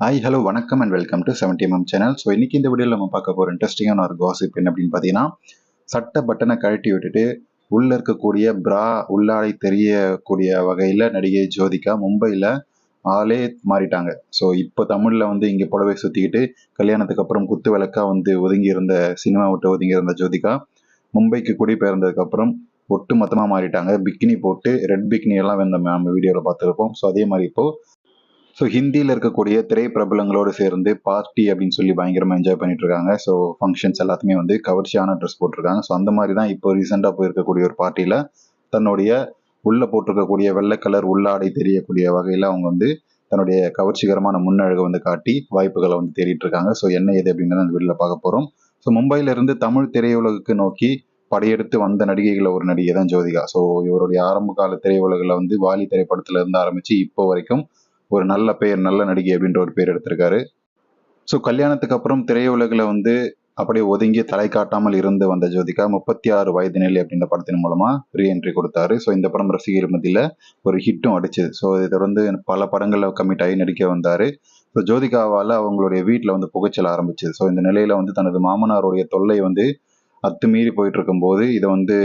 Hi hello வணக்கம் and welcome to seventy MM channel so இன்னைக்கு இந்த வீடியோவில் நம்ம பார்க்க போகிற இன்ட்ரெஸ்டிங்கான ஒரு காசிப் என்ன அப்படின்னு பார்த்தீங்கன்னா சட்டை பட்டனை கழட்டி விட்டுட்டு உள்ளே இருக்கக்கூடிய பிரா உள்ளாடை தெரியக்கூடிய வகையில் நடிகை ஜோதிகா மும்பையில் ஆளே மாறிட்டாங்க. ஸோ இப்போ தமிழில் வந்து இங்கே புடவை சுற்றிக்கிட்டு கல்யாணத்துக்கு அப்புறம் குத்து விளக்கா வந்து ஒதுங்கி இருந்த சினிமா விட்டு ஒதுங்கி இருந்த ஜோதிகா மும்பைக்கு குடிபெயர்ந்ததுக்கப்புறம் ஒட்டு மொத்தமாக மாறிட்டாங்க. பிக்கினி போட்டு ரெட் பிக்னி எல்லாம் வந்து நம்ம வீடியோவில் பார்த்துருப்போம். ஸோ அதே மாதிரி இப்போது ஸோ ஹிந்தியில் இருக்கக்கூடிய திரைப்பிரபலங்களோடு சேர்ந்து பார்ட்டி அப்படின்னு சொல்லி பயங்கரமாக என்ஜாய் பண்ணிட்டு இருக்காங்க ஸோ ஃபங்க்ஷன்ஸ் எல்லாத்துமே வந்து கவர்ச்சியான ட்ரெஸ் போட்டிருக்காங்க. ஸோ அந்த மாதிரி தான் இப்போ ரீசெண்டாக போயிருக்கக்கூடிய ஒரு பார்ட்டியில் தன்னுடைய உள்ளே போட்டிருக்கக்கூடிய வெள்ளை கலர் உள்ளாடை தெரியக்கூடிய வகையில் அவங்க வந்து தன்னுடைய கவர்ச்சிகரமான முன்னழகை வந்து காட்டி வாய்ப்புகளை வந்து தேடிட்டு இருக்காங்க ஸோ என்ன ஏது அப்படிங்கிறத அந்த வீட்டில் பார்க்க போகிறோம் ஸோ மும்பையிலிருந்து தமிழ் திரையுலகுக்கு நோக்கி படையெடுத்து வந்த நடிகைகளை ஒரு நடிகை தான் ஜோதிகா. ஸோ இவருடைய ஆரம்ப கால திரையுலகில் வந்து வாலி திரைப்படத்துல இருந்து ஆரம்பிச்சு இப்போ வரைக்கும் ஒரு நல்ல பெயர் நல்ல நடிகை அப்படின்ற ஒரு பேர் எடுத்திருக்காரு. ஸோ கல்யாணத்துக்கு அப்புறம் திரையுலகில் வந்து அப்படியே ஒதுங்கி தலை காட்டாமல் இருந்து வந்த ஜோதிகா முப்பத்தி ஆறு வயது நிலை அப்படின்ற படத்தின் மூலமா ரீஎன்ட்ரி கொடுத்தாரு. ஸோ இந்த படம் ரசிகர் மத்தியில் ஒரு ஹிட்டும் அடிச்சுது. ஸோ இதை தொடர்ந்து பல படங்களில் கம்மிட் ஆகி நடிக்க வந்தார். ஸோ ஜோதிகாவால் அவங்களுடைய வீட்டில் வந்து புகைச்சல் ஆரம்பிச்சு ஸோ இந்த நிலையில வந்து தனது மாமனாருடைய தொல்லை வந்து அத்துமீறி போயிட்டு இருக்கும்போது இதை வந்து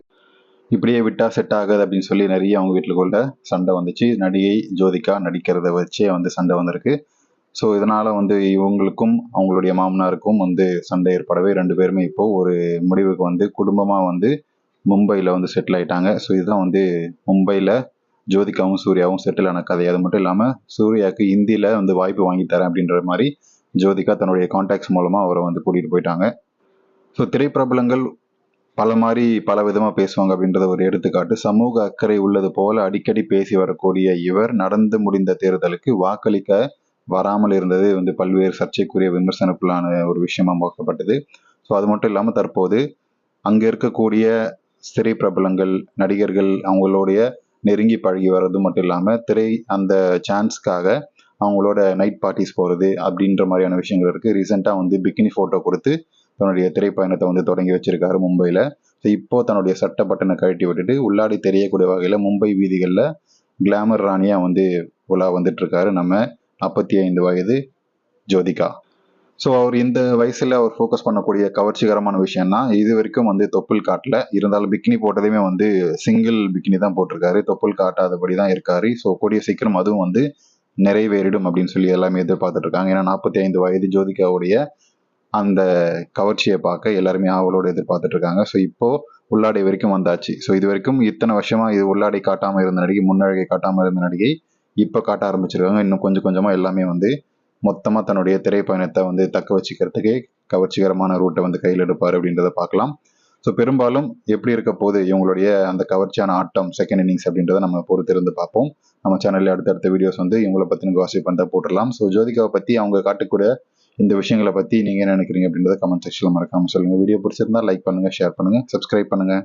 இப்படியே விட்டா செட் ஆகாது அப்படின்னு சொல்லி நிறைய அவங்க வீட்டுக்குள்ள சண்டை வந்துச்சு. நடிகை ஜோதிகா நடிக்கிறத வச்சே வந்து சண்டை வந்திருக்கு. ஸோ இதனால வந்து இவங்களுக்கும் அவங்களுடைய மாமனாருக்கும் வந்து சண்டை ஏற்படவே ரெண்டு பேருமே இப்போ ஒரு முடிவுக்கு வந்து குடும்பமாக வந்து மும்பையில் வந்து செட்டில் ஆயிட்டாங்க. ஸோ இதுதான் வந்து மும்பையில் ஜோதிகாவும் சூர்யாவும் செட்டில் ஆன கதை. அது மட்டும் இல்லாமல் சூர்யாவுக்கு ஹிந்தியில் வந்து வாய்ப்பு வாங்கி தரேன் அப்படின்ற மாதிரி ஜோதிகா தன்னுடைய கான்டாக்ட்ஸ் மூலமாக அவரை வந்து கூட்டிகிட்டு போயிட்டாங்க. ஸோ திரைப்பிரபலங்கள் பல மாதிரி பல விதமாக பேசுவாங்க அப்படின்றத ஒரு எடுத்துக்காட்டு. சமூக அக்கறை உள்ளது போல அடிக்கடி பேசி வரக்கூடிய இவர் நடந்து முடிந்த தேர்தலுக்கு வாக்களிக்க வராமல் இருந்தது வந்து பல்வேறு சர்ச்சைக்குரிய விமர்சனக்குள்ளான ஒரு விஷயமா பார்க்கப்பட்டது. ஸோ அது மட்டும் இல்லாமல் தற்போது அங்கே இருக்கக்கூடிய சிறை பிரபலங்கள் நடிகர்கள் அவங்களுடைய நெருங்கி பழகி வர்றது மட்டும் இல்லாமல் திரை அந்த சான்ஸ்க்காக அவங்களோட நைட் பார்ட்டிஸ் போகிறது அப்படின்ற மாதிரியான விஷயங்கள் இருக்குது ரீசெண்டாக வந்து பிக்கினி ஃபோட்டோ கொடுத்து தன்னுடைய திரைப்பயணத்தை வந்து தொடங்கி வச்சிருக்காரு மும்பையில் ஸோ இப்போ தன்னுடைய சட்ட பட்டனை கழட்டி விட்டுட்டு உள்ளாடி தெரியக்கூடிய வகையில் மும்பை வீதிகளில் கிளாமர் ராணியாக வந்து உலா வந்துட்டு இருக்காரு நம்ம நாற்பத்தி ஐந்து வயது ஜோதிகா. ஸோ அவர் இந்த வயசில் அவர் ஃபோக்கஸ் பண்ணக்கூடிய கவர்ச்சிகரமான விஷயம்னா இது வரைக்கும் வந்து தொப்புள் காட்டல இருந்தாலும் பிக்கினி போட்டதையுமே வந்து சிங்கிள் பிக்கினி தான் போட்டிருக்காரு. தொப்புள் காட்டாதபடி தான் இருக்காரு. ஸோ கூடிய சீக்கிரம் அதுவும் வந்து நிறைவேறிடும் அப்படின்னு சொல்லி எல்லாமே எதிர்பார்த்துட்டு இருக்காங்க. ஏன்னா நாற்பத்தி ஐந்து வயது ஜோதிகாவுடைய அந்த கவர்ச்சியை பார்க்க எல்லாருமே ஆவலோடு எதிர்பார்த்துட்டு இருக்காங்க ஸோ இப்போ உள்ளாடை வரைக்கும் வந்தாச்சு. ஸோ இது வரைக்கும் இத்தனை வருஷமா இது உள்ளாடை காட்டாமல் இருந்த நடிகை முன்னழகை காட்டாமல் இருந்த நடிகை இப்போ காட்ட ஆரம்பிச்சிருக்காங்க. இன்னும் கொஞ்சம் கொஞ்சமாக எல்லாமே வந்து மொத்தமாக தன்னுடைய திரைப்பயணத்தை வந்து தக்க வச்சுக்கிறதுக்கே கவர்ச்சிகரமான ரூட்டை வந்து கையில் எடுப்பார் அப்படின்றத பார்க்கலாம். ஸோ பெரும்பாலும் எப்படி இருக்க போது இவங்களுடைய அந்த கவர்ச்சியான ஆட்டம் செகண்ட் இன்னிங்ஸ் அப்படின்றத நம்ம பொறுத்திருந்து பார்ப்போம். நம்ம சேனலில் அடுத்தடுத்த வீடியோஸ் வந்து இவங்களை பற்றின காசிப் பண்ண போட்டுடலாம். ஸோ ஜோதிகாவை பற்றி அவங்க காட்டக்கூடிய இந்த விஷயங்களை பற்றி நீங்கள் என்ன நினைக்கிறீங்க அப்படின்றத கமெண்ட் செக்ஷனில் மறக்காமல் சொல்லுங்கள் வீடியோ பிடிச்சிருந்தா லைக் பண்ணுங்கள் ஷேர் பண்ணுங்கள் சப்ஸ்கிரைப் பண்ணுங்கள்